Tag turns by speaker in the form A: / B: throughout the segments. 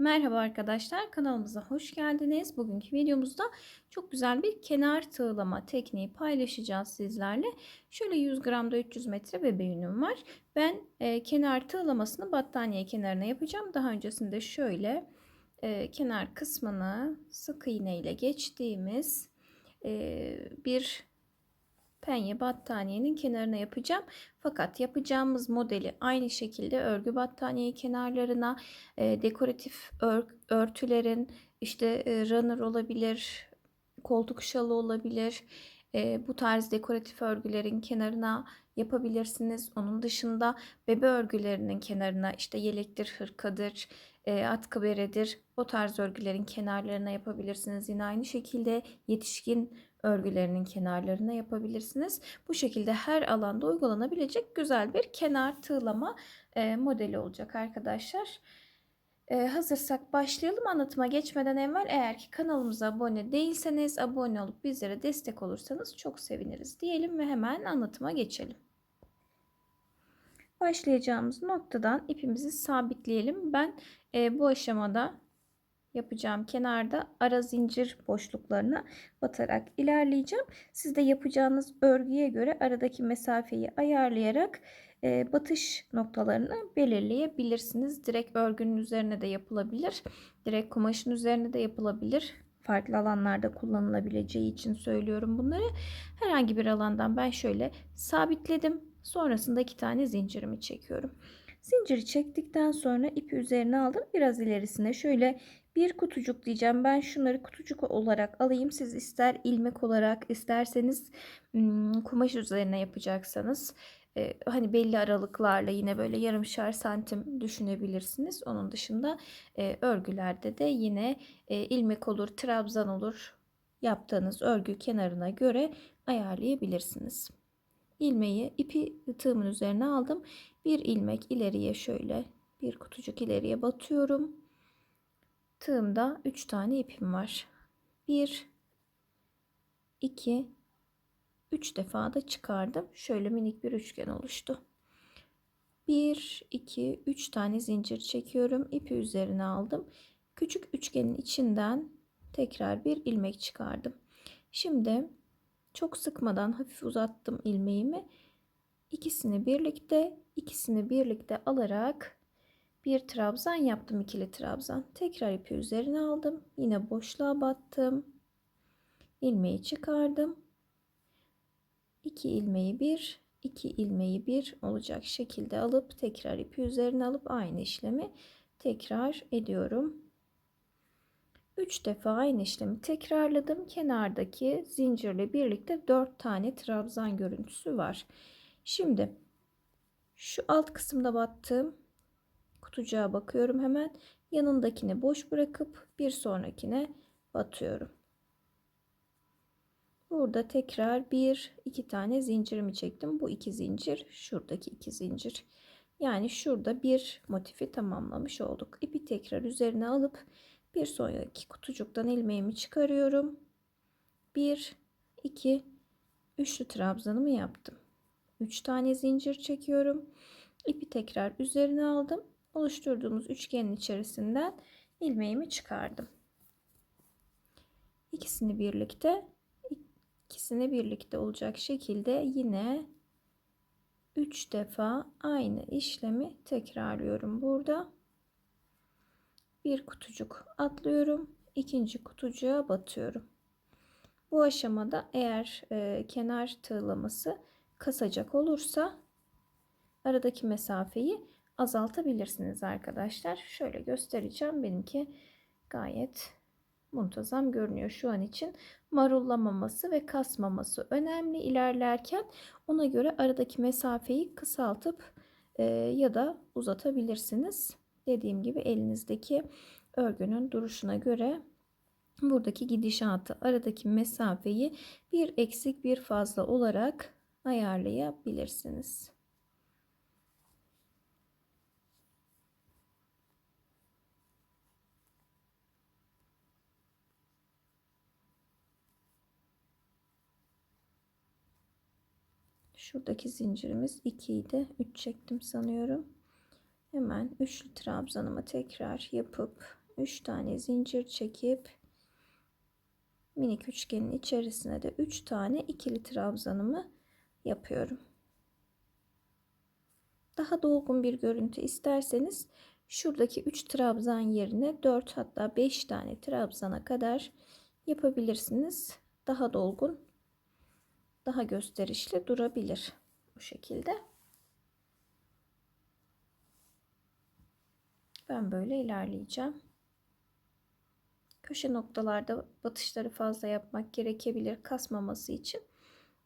A: Merhaba arkadaşlar kanalımıza hoş geldiniz. Bugünkü videomuzda çok güzel bir kenar tığlama tekniği paylaşacağız sizlerle. Şöyle 100 gramda 300 metre bebe yünüm var. Ben e, kenar tığlamasını battaniye kenarına yapacağım. Daha öncesinde şöyle e, kenar kısmını sık iğne ile geçtiğimiz e, bir penye battaniyenin kenarına yapacağım. Fakat yapacağımız modeli aynı şekilde örgü battaniye kenarlarına e, dekoratif ör, örtülerin işte e, runner olabilir, koltuk şalı olabilir. E, bu tarz dekoratif örgülerin kenarına yapabilirsiniz. Onun dışında bebe örgülerinin kenarına işte yelektir, hırkadır, e, atkı beredir. O tarz örgülerin kenarlarına yapabilirsiniz. Yine aynı şekilde yetişkin örgülerinin kenarlarına yapabilirsiniz. Bu şekilde her alanda uygulanabilecek güzel bir kenar tığlama e, modeli olacak arkadaşlar. E, hazırsak başlayalım. Anlatıma geçmeden evvel eğer ki kanalımıza abone değilseniz abone olup bizlere destek olursanız çok seviniriz diyelim ve hemen anlatıma geçelim. Başlayacağımız noktadan ipimizi sabitleyelim. Ben e, bu aşamada yapacağım kenarda ara zincir boşluklarına batarak ilerleyeceğim. Siz de yapacağınız örgüye göre aradaki mesafeyi ayarlayarak e, batış noktalarını belirleyebilirsiniz. Direkt örgünün üzerine de yapılabilir. Direkt kumaşın üzerine de yapılabilir. Farklı alanlarda kullanılabileceği için söylüyorum bunları. Herhangi bir alandan ben şöyle sabitledim. Sonrasında iki tane zincirimi çekiyorum. Zinciri çektikten sonra ipi üzerine aldım. Biraz ilerisine şöyle bir kutucuk diyeceğim. Ben şunları kutucuk olarak alayım. Siz ister ilmek olarak isterseniz kumaş üzerine yapacaksanız hani belli aralıklarla yine böyle yarımşar santim düşünebilirsiniz. Onun dışında örgülerde de yine ilmek olur, trabzan olur. Yaptığınız örgü kenarına göre ayarlayabilirsiniz. İlmeği ipi tığımın üzerine aldım. Bir ilmek ileriye şöyle bir kutucuk ileriye batıyorum tığımda 3 tane ipim var. 1 2 3 defa da çıkardım. Şöyle minik bir üçgen oluştu. 1 2 3 tane zincir çekiyorum. İpi üzerine aldım. Küçük üçgenin içinden tekrar bir ilmek çıkardım. Şimdi çok sıkmadan hafif uzattım ilmeğimi. İkisini birlikte, ikisini birlikte alarak bir trabzan yaptım ikili trabzan. Tekrar ipi üzerine aldım. Yine boşluğa battım. İlmeği çıkardım. 2 ilmeği bir 2 ilmeği bir olacak şekilde alıp tekrar ipi üzerine alıp aynı işlemi tekrar ediyorum 3 defa aynı işlemi tekrarladım kenardaki zincirle birlikte 4 tane trabzan görüntüsü var şimdi şu alt kısımda battım kutucuğa bakıyorum hemen. Yanındakini boş bırakıp bir sonrakine batıyorum. Burada tekrar bir iki tane zincirimi çektim. Bu iki zincir, şuradaki iki zincir. Yani şurada bir motifi tamamlamış olduk. İpi tekrar üzerine alıp bir sonraki kutucuktan ilmeğimi çıkarıyorum. Bir, iki, üçlü trabzanımı yaptım. Üç tane zincir çekiyorum. İpi tekrar üzerine aldım oluşturduğumuz üçgenin içerisinden ilmeğimi çıkardım. İkisini birlikte ikisini birlikte olacak şekilde yine 3 defa aynı işlemi tekrarlıyorum burada. Bir kutucuk atlıyorum. ikinci kutucuğa batıyorum. Bu aşamada eğer e, kenar tığlaması kasacak olursa aradaki mesafeyi azaltabilirsiniz arkadaşlar. Şöyle göstereceğim. Benimki gayet muntazam görünüyor şu an için. Marullamaması ve kasmaması önemli ilerlerken ona göre aradaki mesafeyi kısaltıp e, ya da uzatabilirsiniz. Dediğim gibi elinizdeki örgünün duruşuna göre buradaki gidişatı aradaki mesafeyi bir eksik bir fazla olarak ayarlayabilirsiniz. Şuradaki zincirimiz 2 idi. 3 çektim sanıyorum. Hemen üçlü trabzanımı tekrar yapıp 3 tane zincir çekip minik üçgenin içerisine de 3 tane ikili trabzanımı yapıyorum. Daha dolgun bir görüntü isterseniz şuradaki 3 trabzan yerine 4 hatta 5 tane trabzana kadar yapabilirsiniz. Daha dolgun, daha gösterişli durabilir bu şekilde. Ben böyle ilerleyeceğim. Köşe noktalarda batışları fazla yapmak gerekebilir kasmaması için.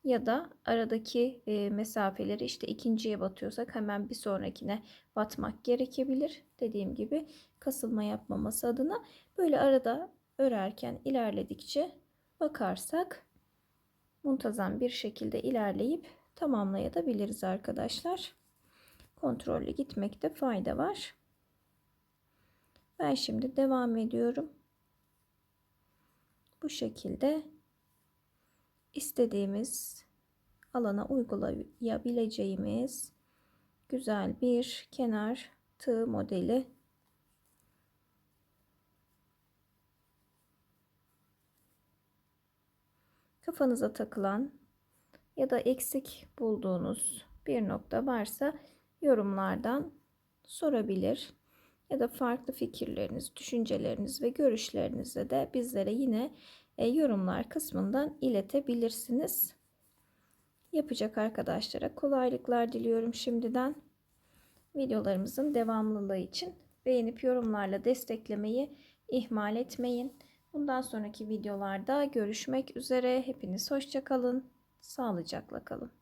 A: Ya da aradaki e, mesafeleri işte ikinciye batıyorsak hemen bir sonrakine batmak gerekebilir. Dediğim gibi kasılma yapmaması adına böyle arada örerken ilerledikçe bakarsak muntazam bir şekilde ilerleyip tamamlayabiliriz arkadaşlar. Kontrollü gitmekte fayda var. Ben şimdi devam ediyorum. Bu şekilde istediğimiz alana uygulayabileceğimiz güzel bir kenar tığ modeli kafanıza takılan ya da eksik bulduğunuz bir nokta varsa yorumlardan sorabilir ya da farklı fikirleriniz, düşünceleriniz ve görüşlerinizi de bizlere yine e, yorumlar kısmından iletebilirsiniz. Yapacak arkadaşlara kolaylıklar diliyorum şimdiden. Videolarımızın devamlılığı için beğenip yorumlarla desteklemeyi ihmal etmeyin. Bundan sonraki videolarda görüşmek üzere. Hepiniz hoşçakalın. Sağlıcakla kalın.